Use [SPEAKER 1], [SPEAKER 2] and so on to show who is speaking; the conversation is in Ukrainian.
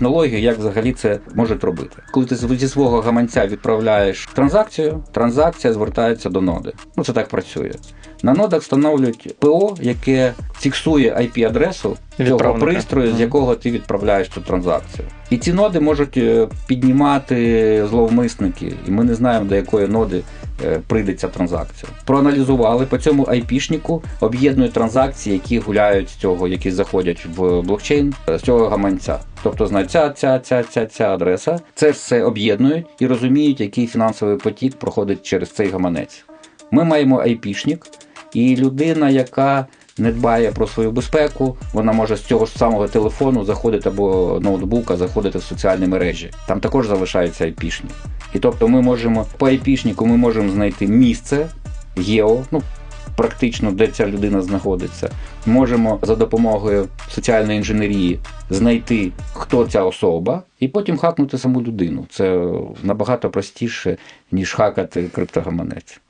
[SPEAKER 1] технологію, як взагалі це можуть робити. Коли ти зі свого гаманця відправляєш транзакцію, транзакція звертається до ноди. Ну це так працює. На нодах встановлюють ПО, яке фіксує IP-адресу цього пристрою, з якого ти відправляєш цю транзакцію. І ці ноди можуть е, піднімати зловмисники, і ми не знаємо, до якої ноди прийде ця транзакція. Проаналізували по цьому IP-шнику, об'єднують транзакції, які гуляють з цього, які заходять в блокчейн е, з цього гаманця. Тобто знають, ця, ця, ця, ця, ця адреса. Це все об'єднують і розуміють, який фінансовий потік проходить через цей гаманець. Ми маємо IP-шник, і людина, яка не дбає про свою безпеку, вона може з цього ж самого телефону заходити або ноутбука, заходити в соціальні мережі. Там також залишається IP-шник. І тобто ми можемо по IP-шнику ми можемо знайти місце, гео, ну практично де ця людина знаходиться. Можемо за допомогою соціальної інженерії знайти, хто ця особа, і потім хакнути саму людину. Це набагато простіше, ніж хакати криптогаманець.